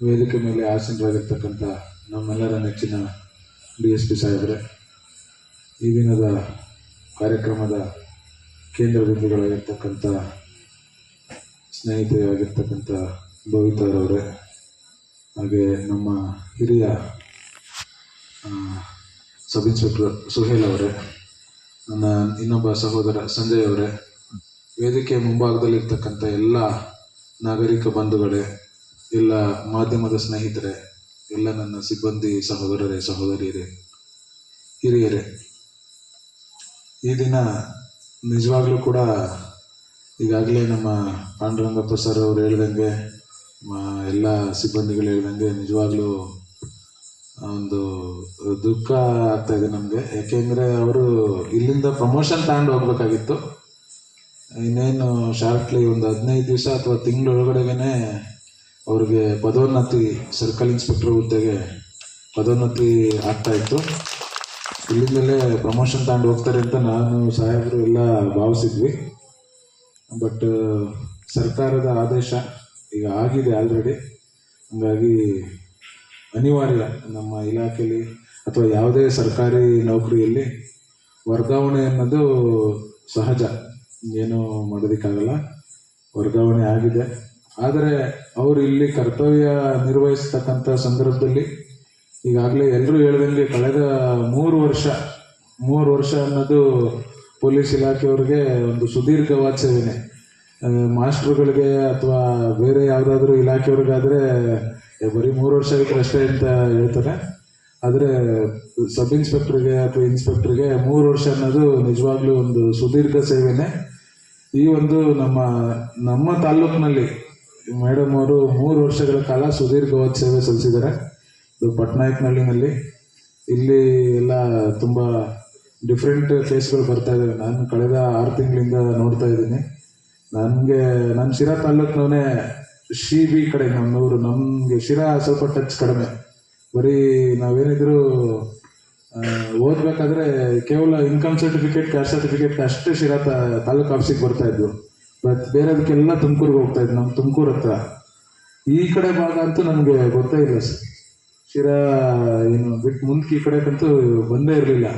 ವೇದಿಕೆ ಮೇಲೆ ಆಸೀನರಾಗಿರ್ತಕ್ಕಂಥ ನಮ್ಮೆಲ್ಲರ ನೆಚ್ಚಿನ ಡಿ ಎಸ್ ಪಿ ಸಾಹೇಬ್ರೆ, ಈ ದಿನದ ಕಾರ್ಯಕ್ರಮದ ಕೇಂದ್ರ ಬಿಂದುಗಳಾಗಿರ್ತಕ್ಕಂಥ ಸ್ನೇಹಿತೆಯಾಗಿರ್ತಕ್ಕಂಥ ಭವಿತಾರವರೇ ಹಾಗೆ ನಮ್ಮ ಹಿರಿಯ ಸಬ್ ಇನ್ಸ್ಪೆಕ್ಟರ್ ಸುಹೇಲ್ ಅವರೇ, ನನ್ನ ಇನ್ನೊಬ್ಬ ಸಹೋದರ ಸಂಜಯ್ ಅವರೇ ವೇದಿಕೆ ಮುಂಭಾಗದಲ್ಲಿರ್ತಕ್ಕಂಥ ಎಲ್ಲ ನಾಗರಿಕ ಬಂಧುಗಳೇ ಎಲ್ಲ ಮಾಧ್ಯಮದ ಸ್ನೇಹಿತರೆ, ಎಲ್ಲ ನನ್ನ ಸಿಬ್ಬಂದಿ ಸಹೋದರರೇ, ಸಹೋದರಿಯರೇ, ಹಿರಿಯರೇ, ಈ ದಿನ ನಿಜವಾಗ್ಲೂ ಕೂಡ ಈಗಾಗಲೇ ನಮ್ಮ ಪಾಂಡುರಂಗಪ್ಪ ಸರ್ ಅವರು ಹೇಳ್ದಂಗೆ ಎಲ್ಲ ಸಿಬ್ಬಂದಿಗಳು ಹೇಳ್ದಂಗೆ ನಿಜವಾಗ್ಲೂ ಒಂದು ದುಃಖ ಆಗ್ತಾ ಇದೆ ನಮಗೆ. ಯಾಕೆಂದರೆ ಅವರು ಇಲ್ಲಿಂದ ಪ್ರಮೋಷನ್ ತಗೊಂಡು ಹೋಗ್ಬೇಕಾಗಿತ್ತು. ಇನ್ನೇನು ಶಾರ್ಟ್ಲಿ ಒಂದು ಹದಿನೈದು ದಿವಸ ಅಥವಾ ತಿಂಗಳೊಳಗಡೆನೆ ಅವ್ರಿಗೆ ಪದೋನ್ನತಿ ಸರ್ಕಲ್ ಇನ್ಸ್ಪೆಕ್ಟರ್ ಹುದ್ದೆಗೆ ಪದೋನ್ನತಿ ಆಗ್ತಾ ಇತ್ತು. ಇಲ್ಲಿಂದಲೇ ಪ್ರಮೋಷನ್ ತಗೊಂಡು ಹೋಗ್ತಾರೆ ಅಂತ ನಾನು, ಸಾಹೇಬರು ಎಲ್ಲ ಭಾವಿಸಿದ್ವಿ. ಬಟ್, ಸರ್ಕಾರದ ಆದೇಶ ಈಗ ಆಗಿದೆ ಆಲ್ರೆಡಿ. ಹಂಗಾಗಿ ಅನಿವಾರ್ಯ ನಮ್ಮ ಇಲಾಖೆಯಲ್ಲಿ ಅಥವಾ ಯಾವುದೇ ಸರ್ಕಾರಿ ನೌಕರಿಯಲ್ಲಿ ವರ್ಗಾವಣೆ ಅನ್ನೋದು ಸಹಜ. ಏನು ಮಾಡೋದಕ್ಕಾಗಲ್ಲ. ವರ್ಗಾವಣೆ ಆಗಿದೆ. ಆದರೆ ಅವರು ಇಲ್ಲಿ ಕರ್ತವ್ಯ ನಿರ್ವಹಿಸ್ತಕ್ಕಂಥ ಸಂದರ್ಭದಲ್ಲಿ ಈಗಾಗಲೇ ಎಲ್ಲರೂ ಹೇಳ್ದಂಗೆ ಕಳೆದ ಮೂರು ವರ್ಷ ಮೂರು ವರ್ಷ ಅನ್ನೋದು ಪೊಲೀಸ್ ಇಲಾಖೆಯವ್ರಿಗೆ ಒಂದು ಸುದೀರ್ಘವಾದ ಸೇವೆನೆ. ಮಾಸ್ಟ್ರುಗಳಿಗೆ ಅಥವಾ ಬೇರೆ ಯಾವುದಾದ್ರೂ ಇಲಾಖೆಯವ್ರಿಗಾದರೆ ಬರೀ ಮೂರು ವರ್ಷ ಇದ್ರೆ ಅಷ್ಟೇ ಅಂತ ಹೇಳ್ತಾರೆ. ಆದರೆ ಸಬ್ ಇನ್ಸ್ಪೆಕ್ಟ್ರಿಗೆ ಅಥವಾ ಇನ್ಸ್ಪೆಕ್ಟ್ರಿಗೆ ಮೂರು ವರ್ಷ ಅನ್ನೋದು ನಿಜವಾಗ್ಲೂ ಒಂದು ಸುದೀರ್ಘ ಸೇವೆನೆ. ಈ ಒಂದು ನಮ್ಮ ನಮ್ಮ ತಾಲ್ಲೂಕಿನಲ್ಲಿ ಮೇಡಮ್ ಅವರು ಮೂರು ವರ್ಷಗಳ ಕಾಲ ಸುದೀರ್ಘವಾದ ಸೇವೆ ಸಲ್ಲಿಸಿದ್ದಾರೆ. ಇದು ಪಟ್ನಾಯಕ್ನಹಳ್ಳಿನಲ್ಲಿ ಇಲ್ಲಿ ಎಲ್ಲ ತುಂಬ ಡಿಫ್ರೆಂಟ್ ಫೇಸ್ಗಳು ಬರ್ತಾ ಇದ್ದಾವೆ ನಾನು ಕಳೆದ ಆರು ತಿಂಗಳಿಂದ ನೋಡ್ತಾ ಇದ್ದೀನಿ. ನನಗೆ ನಮ್ಮ ಶಿರಾ ತಾಲ್ಲೂಕಿನವನೇ ಶಿ ಬಿ ಕಡೆ, ನಮ್ಮೂರು, ನಮಗೆ ಶಿರಾ ಸ್ವಲ್ಪ ಟಚ್ ಕಡಿಮೆ. ಬರೀ ನಾವೇನಿದ್ರು ಓದಬೇಕಾದ್ರೆ ಕೇವಲ ಇನ್ಕಮ್ ಸರ್ಟಿಫಿಕೇಟ್ ಕ್ಯಾಸ್ಟ್ ಸರ್ಟಿಫಿಕೇಟ್ ಅಷ್ಟೇ ಶಿರಾ ತಾಲೂಕು ಆಫೀಸಿಗೆ ಬರ್ತಾ ಬಟ್ ಬೇರೆದಕ್ಕೆಲ್ಲ ತುಮಕೂರಿಗೆ ಹೋಗ್ತಾ ಇದ್ವಿ ನಮ್ಮ ತುಮಕೂರು ಹತ್ರ. ಈ ಕಡೆ ಭಾಗ ಅಂತೂ ನಮಗೆ ಗೊತ್ತೇ ಇಲ್ಲ ಸರ್. ಶಿರಾ ಏನು ಬಿಟ್ಟು ಮುಂದಕ್ಕೆ ಈ ಕಡೆಗಂತೂ ಬಂದೇ ಇರಲಿಲ್ಲ.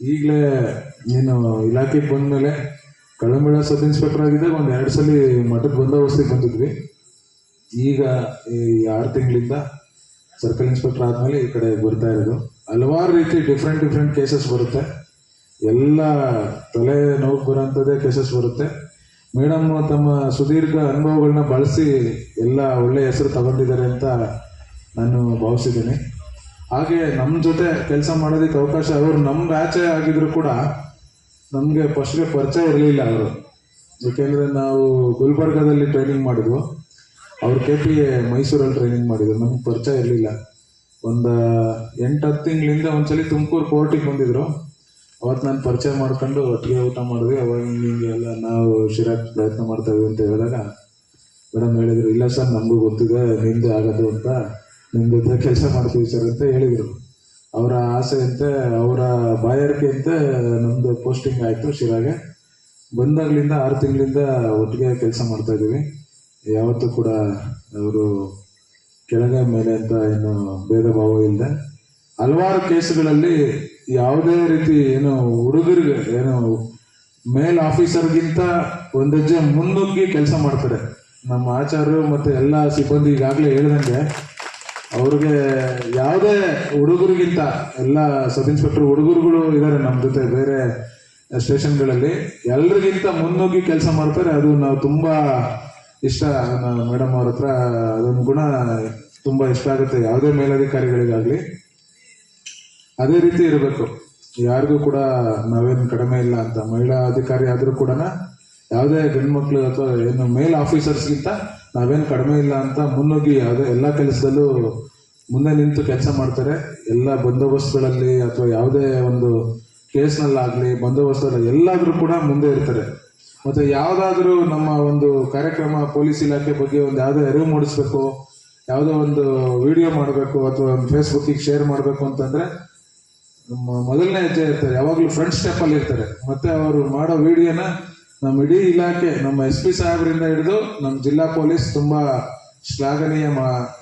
ಈಗಲೇ ಏನು ಇಲಾಖೆಗೆ ಬಂದಮೇಲೆ ಕಳಂಬಿಳ ಸಬ್ ಇನ್ಸ್ಪೆಕ್ಟರ್ ಆಗಿದ್ದಾಗ ಒಂದು ಎರಡು ಸಲ ಮಠಕ್ಕೆ ಬಂದೋಬಸ್ತಿಗೆ ಬಂದಿದ್ವಿ. ಈಗ ಈ ಆರು ತಿಂಗಳಿಂದ ಸರ್ಕಲ್ ಇನ್ಸ್ಪೆಕ್ಟರ್ ಆದಮೇಲೆ ಈ ಕಡೆ ಬರ್ತಾ ಇರೋದು. ಹಲವಾರು ರೀತಿ ಡಿಫ್ರೆಂಟ್ ಡಿಫ್ರೆಂಟ್ ಕೇಸಸ್ ಬರುತ್ತೆ. ಎಲ್ಲ ತಲೆ ನೋವು ಬರೋಂಥದ್ದೇ ಕೇಸಸ್ ಬರುತ್ತೆ. ಮೇಡಮ್ ತಮ್ಮ ಸುದೀರ್ಘ ಅನುಭವಗಳನ್ನ ಬಳಸಿ ಎಲ್ಲ ಒಳ್ಳೆಯ ಹೆಸರು ತಗೊಂಡಿದ್ದಾರೆ ಅಂತ ನಾನು ಭಾವಿಸಿದ್ದೀನಿ. ಹಾಗೆ ನಮ್ಮ ಜೊತೆ ಕೆಲಸ ಮಾಡೋದಕ್ಕೆ ಅವಕಾಶ, ಅವರು ನಮ್ಮ ಆಚೆ ಆಗಿದ್ರು ಕೂಡ ನಮಗೆ ಫಸ್ಟ್ಗೆ ಪರಿಚಯ ಇರಲಿಲ್ಲ ಅವರು. ಏಕೆಂದರೆ ನಾವು ಗುಲ್ಬರ್ಗಾದಲ್ಲಿ ಟ್ರೈನಿಂಗ್ ಮಾಡಿದ್ವು. ಅವ್ರು ಕೆ ಪಿ ಮೈಸೂರಲ್ಲಿ ಟ್ರೈನಿಂಗ್ ಮಾಡಿದ್ರು. ನಮ್ಗೆ ಪರಿಚಯ ಇರಲಿಲ್ಲ. ಒಂದು ಎಂಟು ಹತ್ತು ತಿಂಗಳಿಂದ ಒಂದ್ಸಲಿ ತುಮಕೂರು ಕೋರ್ಟಿಗೆ ಬಂದಿದ್ರು. ಅವತ್ತು ನಾನು ಪರಿಚಯ ಮಾಡ್ಕೊಂಡು ಒಟ್ಟಿಗೆ ಊಟ ಮಾಡಿದ್ವಿ ಅವಾಗ ಹಿಂಗೆ ಎಲ್ಲ ನಾವು ಶಿರಾಕ್ ಪ್ರಯತ್ನ ಮಾಡ್ತಾ ಇದ್ವಿ ಅಂತ ಹೇಳಿದಾಗ ಮೇಡಮ್ ಹೇಳಿದ್ರು, ಇಲ್ಲ ಸರ್, ನಮಗೂ ಗೊತ್ತಿದೆ ನಿಂದೆ ಆಗೋದು ಅಂತ. ನಿಮ್ಮ ಜೊತೆ ಕೆಲಸ ಮಾಡ್ತೀವಿ ಸರ್ ಅಂತ ಹೇಳಿದರು. ಅವರ ಆಸೆಯಂತೆ ಅವರ ಬಾಯಾರಿಕೆಯಂತೆ ನಮ್ಮದು ಪೋಸ್ಟಿಂಗ್ ಆಯಿತು ಶಿರಾಗೆ. ಬಂದಾಗ್ಲಿಂದ ಆರು ತಿಂಗಳಿಂದ ಒಟ್ಟಿಗೆ ಕೆಲಸ ಮಾಡ್ತಾ ಇದ್ದೀವಿ. ಯಾವತ್ತೂ ಕೂಡ ಅವರು ಕೆಳಗೆ ಮೇಲೆ ಅಂತ ಏನು ಭೇದ ಭಾವ ಇಲ್ಲದೆ ಹಲವಾರು ಕೇಸುಗಳಲ್ಲಿ ಯಾವುದೇ ರೀತಿ ಏನು ಹುಡುಗರಿಗೆ ಏನು ಮೇಲ್ ಆಫೀಸರ್ಗಿಂತ ಒಂದು ಹೆಜ್ಜೆ ಮುನ್ನುಗ್ಗಿ ಕೆಲಸ ಮಾಡ್ತಾರೆ. ನಮ್ಮ ಆಚಾರ್ಯರು ಮತ್ತು ಎಲ್ಲ ಸಿಬ್ಬಂದಿ ಈಗಾಗಲೇ ಹೇಳ್ದಂಗೆ ಅವ್ರಿಗೆ ಯಾವುದೇ ಹುಡುಗರಿಗಿಂತ ಎಲ್ಲ ಸಬ್ ಇನ್ಸ್ಪೆಕ್ಟರ್ ಹುಡುಗರುಗಳು ಇದ್ದಾರೆ ನಮ್ಮ ಜೊತೆ ಬೇರೆ ಸ್ಟೇಷನ್ಗಳಲ್ಲಿ. ಎಲ್ರಿಗಿಂತ ಮುನ್ನುಗ್ಗಿ ಕೆಲಸ ಮಾಡ್ತಾರೆ. ಅದು ನಾವು ತುಂಬ ಇಷ್ಟ. ಮೇಡಮ್ ಅವ್ರ ಹತ್ರ ಅದೊಂದು ಗುಣ ತುಂಬ ಇಷ್ಟ ಆಗುತ್ತೆ. ಯಾವುದೇ ಮೇಲಧಿಕಾರಿಗಳಿಗಾಗ್ಲಿ. ಅದೇ ರೀತಿ ಇರಬೇಕು. ಯಾರಿಗೂ ಕೂಡ ನಾವೇನು ಕಡಿಮೆ ಇಲ್ಲ ಅಂತ. ಮಹಿಳಾ ಅಧಿಕಾರಿ ಆದರೂ ಕೂಡ ಯಾವುದೇ ಗಂಡ್ಮಕ್ಳು ಅಥವಾ ಏನು ಮೇಲ್ ಆಫೀಸರ್ಸ್ಗಿಂತ ನಾವೇನು ಕಡಿಮೆ ಇಲ್ಲ ಅಂತ ಮುನ್ನುಗ್ಗಿ ಯಾವುದೇ ಎಲ್ಲ ಕೆಲಸದಲ್ಲೂ ಮುಂದೆ ನಿಂತು ಕೆಲಸ ಮಾಡ್ತಾರೆ. ಎಲ್ಲ ಬಂದೋಬಸ್ತ್ಗಳಲ್ಲಿ ಅಥವಾ ಯಾವುದೇ ಒಂದು ಕೇಸ್ನಲ್ಲಾಗಲಿ, ಬಂದೋಬಸ್ತಲ್ಲಿ ಎಲ್ಲಾದರೂ ಕೂಡ ಮುಂದೆ ಇರ್ತಾರೆ. ಮತ್ತು ಯಾವುದಾದ್ರೂ ನಮ್ಮ ಒಂದು ಕಾರ್ಯಕ್ರಮ ಪೊಲೀಸ್ ಇಲಾಖೆ ಬಗ್ಗೆ ಒಂದು ಯಾವುದೇ ಅರಿವು ಮೂಡಿಸ್ಬೇಕು, ಯಾವುದೋ ಒಂದು ವಿಡಿಯೋ ಮಾಡಬೇಕು ಅಥವಾ ಒಂದು ಫೇಸ್ಬುಕ್ಕಿಗೆ ಶೇರ್ ಮಾಡಬೇಕು ಅಂತಂದ್ರೆ ಮೊದಲನೇ ಹೆಜ್ಜೆ ಇರ್ತಾರೆ, ಯಾವಾಗಲೂ ಫ್ರಂಟ್ ಸ್ಟೆಪ್ ಅಲ್ಲಿ ಇರ್ತಾರೆ. ಮತ್ತೆ ಅವರು ಮಾಡೋ ವಿಡಿಯೋನ ನಮ್ಮ ಇಡೀ ಇಲಾಖೆ, ನಮ್ಮ ಎಸ್ ಪಿ ಸಾಹೇಬರಿಂದ ಹಿಡಿದು ನಮ್ಮ ಜಿಲ್ಲಾ ಪೊಲೀಸ್ ತುಂಬಾ ಶ್ಲಾಘನೀಯ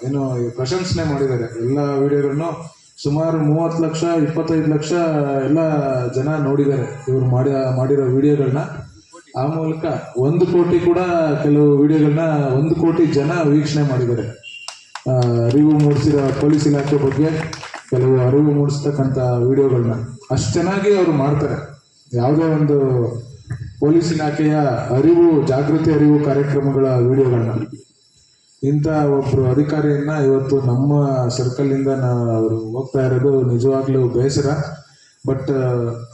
ಏನು, ಪ್ರಶಂಸನೆ ಮಾಡಿದ್ದಾರೆ. ಎಲ್ಲ ವಿಡಿಯೋಗಳನ್ನು ಸುಮಾರು ಮೂವತ್ತು ಲಕ್ಷ, ಇಪ್ಪತ್ತೈದು ಲಕ್ಷ ಎಲ್ಲ ಜನ ನೋಡಿದ್ದಾರೆ ಇವರು ಮಾಡಿ ಮಾಡಿರೋ ವಿಡಿಯೋಗಳನ್ನ ಆ ಮೂಲಕ ಒಂದು ಕೋಟಿ ಕೂಡ ಕೆಲವು ವಿಡಿಯೋಗಳನ್ನ ಒಂದು ಕೋಟಿ ಜನ ವೀಕ್ಷಣೆ ಮಾಡಿದ್ದಾರೆ. ಅರಿವು ಮೂಡಿಸಿರೋ ಪೊಲೀಸ್ ಇಲಾಖೆ ಬಗ್ಗೆ ಕೆಲವು ಅರಿವು ಮೂಡಿಸ್ತಕ್ಕಂಥ ವಿಡಿಯೋಗಳನ್ನ ಅಷ್ಟು ಚೆನ್ನಾಗಿ ಅವರು ಮಾಡ್ತಾರೆ. ಯಾವುದೇ ಒಂದು ಪೊಲೀಸ್ ಇಲಾಖೆಯ ಅರಿವು, ಜಾಗೃತಿ ಅರಿವು ಕಾರ್ಯಕ್ರಮಗಳ ವಿಡಿಯೋಗಳನ್ನ ಇಂಥ ಒಬ್ಬರು ಅಧಿಕಾರಿಯನ್ನ ಇವತ್ತು ನಮ್ಮ ಸರ್ಕಲ್ ಇಂದ ನಾವು ಅವರು ಹೋಗ್ತಾ ಇರೋದು ನಿಜವಾಗ್ಲೂ ಬೇಸರ. ಬಟ್,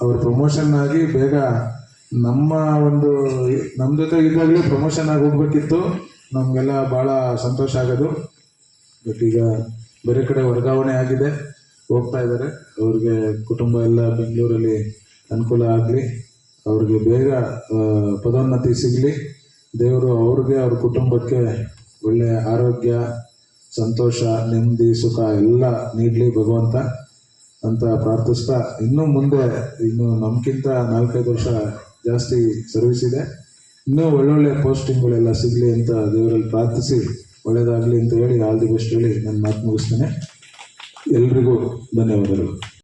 ಅವ್ರ ಪ್ರಮೋಷನ್ ಆಗಿ ಬೇಗ ನಮ್ಮ ಒಂದು ನಮ್ಮ ಜೊತೆ ಇದ್ದಾಗಲೇ ಪ್ರಮೋಷನ್ ಆಗಿ ಹೋಗ್ಬೇಕಿತ್ತು. ನಮಗೆಲ್ಲ ಬಹಳ ಸಂತೋಷ ಆಗೋದು. ಬಟ್ ಈಗ ಬೇರೆ ಕಡೆ ವರ್ಗಾವಣೆ ಆಗಿದೆ. ಹೋಗ್ತಾ ಇದ್ದಾರೆ ಅವ್ರಿಗೆ ಕುಟುಂಬ ಎಲ್ಲ ಬೆಂಗಳೂರಲ್ಲಿ ಅನುಕೂಲ ಆಗಲಿ, ಅವ್ರಿಗೆ ಬೇಗ ಪದೋನ್ನತಿ ಸಿಗಲಿ. ದೇವರು ಅವ್ರಿಗೆ, ಅವ್ರ ಕುಟುಂಬಕ್ಕೆ ಒಳ್ಳೆಯ ಆರೋಗ್ಯ, ಸಂತೋಷ, ನೆಮ್ಮದಿ, ಸುಖ ಎಲ್ಲ ನೀಡಲಿ ಭಗವಂತ ಅಂತ ಪ್ರಾರ್ಥಿಸ್ತಾ ಇನ್ನೂ ಮುಂದೆ ಇನ್ನು ನಮ್ಗಿಂತ ನಾಲ್ಕೈದು ವರ್ಷ ಜಾಸ್ತಿ ಸರ್ವಿಸ್ ಇದೆ. ಇನ್ನೂ ಒಳ್ಳೊಳ್ಳೆ ಪೋಸ್ಟಿಂಗ್ಗಳೆಲ್ಲ ಸಿಗಲಿ ಅಂತ ದೇವರಲ್ಲಿ ಪ್ರಾರ್ಥಿಸಿ ಒಳ್ಳೆಯದಾಗಲಿ ಅಂತ ಹೇಳಿ ಆಲ್ ದಿ ಬೆಸ್ಟ್ ಹೇಳಿ ನನ್ನ ಮಾತು ಮುಗಿಸ್ತೇನೆ. ಎಲ್ರಿಗೂ ಧನ್ಯವಾದಗಳು.